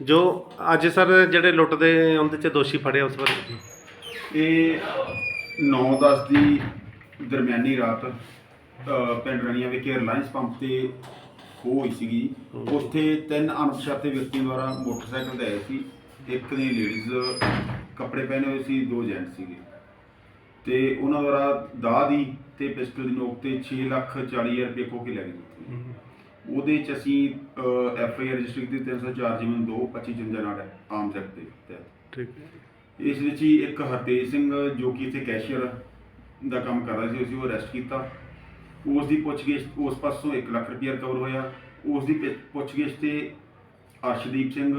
ਜੋ ਅੱਜ ਸਰ ਜਿਹੜੇ ਲੁੱਟ ਦੇ ਉਹਦੇ ਚ ਦੋਸ਼ੀ ਫੜੇ ਉਸ ਬਾਰੇ ਇਹ 9-10 ਦੀ ਦਰਮਿਆਨੀ ਰਾਤ ਅ, ਪਿੰਡ ਰਣੀਆਂ ਵਿਖੇ ਰਿਲਾਇੰਸ ਪੰਪ ਤੇ ਖੋਹ ਹੋਈ ਸੀਗੀ। ਉੱਥੇ ਤਿੰਨ ਅਣਪਛਾਤੇ ਵਿਅਕਤੀਆਂ ਦੁਆਰਾ ਮੋਟਰਸਾਈਕਲ ਤੇ ਆਏ ਸੀ। ਇੱਕ ਨੇ ਲੇਡੀਜ਼ ਕੱਪੜੇ ਪਹਿਨੇ ਹੋਏ ਸੀ ਦੋ ਜੈਂਟ ਸੀਗੇ। ਤੇ ਉਹਨਾਂ ਦੁਆਰਾ ਦਾਅ ਦੀ ਤੇ ਪਿਸਟਲ ਦੀ ਨੋਕ ਤੇ 6 ਲੱਖ 40 ਹਜ਼ਾਰ ਰੁਪਏ ਖੋਹ ਕੇ ਲੈ ਗਏ ਉਹਦੇ ਚ ਅਸੀਂ ਐਫ ਆਈ ਆਰ ਰਜਿਸਟਰ ਕੀਤੀ 304 ਜਿਵੇਂ 2 25 ਜੰਜਾ ਨਾਲ ਆਮ ਐਕਟ ਦੇ ਤਹਿਤ। ਠੀਕ। ਇਸ ਵਿੱਚ ਹੀ ਇੱਕ ਹਰਤੇਜ ਸਿੰਘ ਜੋ ਕਿ ਇੱਥੇ ਕੈਸ਼ੀਅਰ ਦਾ ਕੰਮ ਕਰਦਾ ਸੀ ਅਸੀਂ ਉਹ ਅਰੈਸਟ ਕੀਤਾ। ਉਸ ਦੀ ਪੁੱਛਗਿੱਛ ਉਸ ਪਾਸੋਂ 1 ਲੱਖ ਰੁਪਏ ਰਿਕਵਰ ਹੋਇਆ। ਉਸ ਦੀ ਪੁੱਛਗਿੱਛ ਤੇ ਅਰਸ਼ਦੀਪ ਸਿੰਘ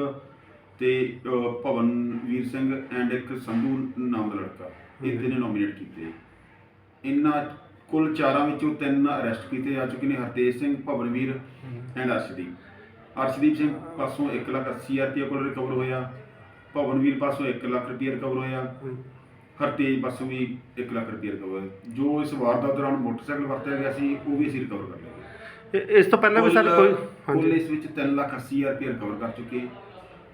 ਤੇ ਭਵਨਵੀਰ ਸਿੰਘ ਐਂਡ ਇੱਕ ਸੰਧੂ ਨਾਮ ਦਾ ਲੜਕਾ। ਇਹ ਤਿੰਨੇ ਨੋਮੀਨੇਟ ਕੀਤੇ। ਇਹਨਾਂ ਕੁੱਲ ਚਾਰਾਂ ਵਿੱਚੋਂ ਤਿੰਨ ਅਰੈਸਟ ਕੀਤੇ ਜਾ ਚੁੱਕੇ ਨੇ ਹਰਤੇਜ ਸਿੰਘ ਭਵਨਵੀਰ ਐਂਡ ਅਰਸ਼ਦੀਪ। ਅਰਸ਼ਦੀਪ ਸਿੰਘ ਪਾਸੋਂ 1 ਲੱਖ 80 ਹਜ਼ਾਰ ਰੁਪਏ ਕੋਲ ਰਿਕਵਰ ਹੋਇਆ ਭਵਨਵੀਰ ਪਾਸੋਂ 1 ਲੱਖ ਰੁਪਏ ਰਿਕਵਰ ਹੋਇਆ ਹਰਤੇਜ ਪਾਸੋਂ ਵੀ 1 ਲੱਖ ਰੁਪਏ ਰਿਕਵਰ ਹੋਇਆ। ਜੋ ਇਸ ਵਾਰਦਾਤ ਦੌਰਾਨ ਮੋਟਰਸਾਈਕਲ ਵਰਤਿਆ ਗਿਆ ਸੀ ਉਹ ਵੀ ਅਸੀਂ ਰਿਕਵਰ ਕਰ ਲਿਆ ਇਸ ਤੋਂ ਪਹਿਲਾਂ ਵੀ ਸਰ ਕੋਈ ਹਾਂਜੀ। ਇਸ ਵਿੱਚ 3 ਲੱਖ 80 ਹਜ਼ਾਰ ਰੁਪਏ ਰਿਕਵਰ ਕਰ ਚੁੱਕੇ।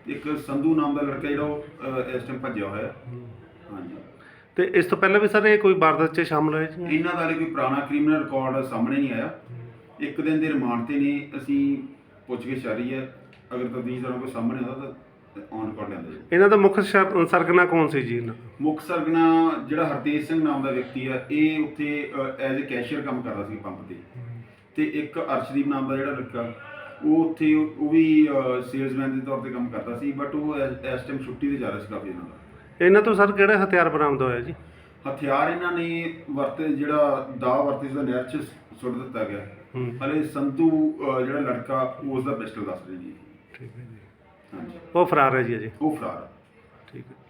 ਇੱਕ ਸੰਧੂ ਨਾਮ ਦਾ ਲੜਕਾ ਜਿਹੜਾ ਉਹ ਇਸ ਟਾਈਮ ਭੱਜਿਆ ਹੋਇਆ। ਹਾਂਜੀ। ਤੇ ਇਸ ਤੋਂ ਪਹਿਲਾਂ ਵੀ ਸਰ ਇਹ ਕੋਈ ਵਾਰਦਾਤ ਚ ਸ਼ਾਮਲ ਹੋਏ ਜੀ ਇਹਨਾਂ ਦਾ ਹਾਲੇ ਕੋਈ ਪੁਰਾਣਾ ਕ੍ਰਿਮੀਨਲ ਰਿਕਾਰਡ ਸਾਹਮਣੇ ਨਹੀਂ ਆਇਆ। ਇੱਕ ਦਿਨ ਦੇ ਰਿਮਾਂਡ ਤੇ ਨੇ ਅਸੀਂ ਪੁੱਛਗਿੱਛ ਜਾਰੀ ਹੈ। ਅਗਰ ਤਫਤੀਸ਼ ਦੌਰਾਨ ਕੋਈ ਸਾਹਮਣੇ ਆਉਂਦਾ ਤਾਂ ਔਨ ਰਿਕਾਰਡ ਲੈਂਦੇ ਜੀ ਇਹਨਾਂ ਦਾ ਮੁੱਖ ਸ਼ਰ- ਸਰਗਨਾ ਕੌਣ ਸੀ ਜੀ? ਇਹਨਾਂ ਦਾ? ਮੁੱਖ ਸਰਗਨਾ ਜਿਹੜਾ ਹਰਤੇਜ ਸਿੰਘ ਨਾਮ ਦਾ ਵਿਅਕਤੀ ਹੈ ਇਹ ਉੱਥੇ ਐਜ਼ ਅ ਕੈਸ਼ੀਅਰ ਕੰਮ ਕਰਦਾ ਸੀ ਪੰਪ ਤੇ। ਤੇ ਇੱਕ ਅਰਸ਼ਦੀਪ ਨਾਮ ਦਾ ਜਿਹੜਾ ਲੜਕਾ ਉਹ ਉੱਥੇ ਉਹ ਵੀ ਸੇਲਸਮੈਨ ਦੇ ਤੌਰ ਤੇ ਕੰਮ ਕਰਦਾ ਸੀ ਬਟ ਉਹ ਇਸ ਟਾਈਮ ਛੁੱਟੀ ਤੇ ਜਾ ਰਿਹਾ ਸੀ ਕਾਫੀ ਦਿਨਾਂ ਦਾ ਇਹਨਾਂ ਤੋਂ ਸਰ ਕਿਹੜਾ ਹਥਿਆਰ ਬਰਾਮਦ ਹੋਇਆ ਜੀ? ਹਥਿਆਰ ਇਹਨਾਂ ਨੇ ਵਰਤੇ ਜਿਹੜਾ ਦਾ ਵਰਤੇ ਸੀ ਨਹਿਰ ਚ ਸੁੱਟ ਦਿੱਤਾ ਗਿਆ। ਹੂੰ। ਹਲੇ ਸੰਤੂ ਅਹ, ਜਿਹੜਾ ਲੜਕਾ ਉਸ ਦਾ ਪਿਸਟਲ ਦੱਸ ਰਿਹਾ ਜੀ। ਠੀਕ ਹੈ ਜੀ। ਹਾਂਜੀ। ਉਹ ਫਰਾਰ ਹੈ ਜੀ ਅਜੇ। ਉਹ ਫਰਾਰ ਹੈ। ਠੀਕ ਹੈ।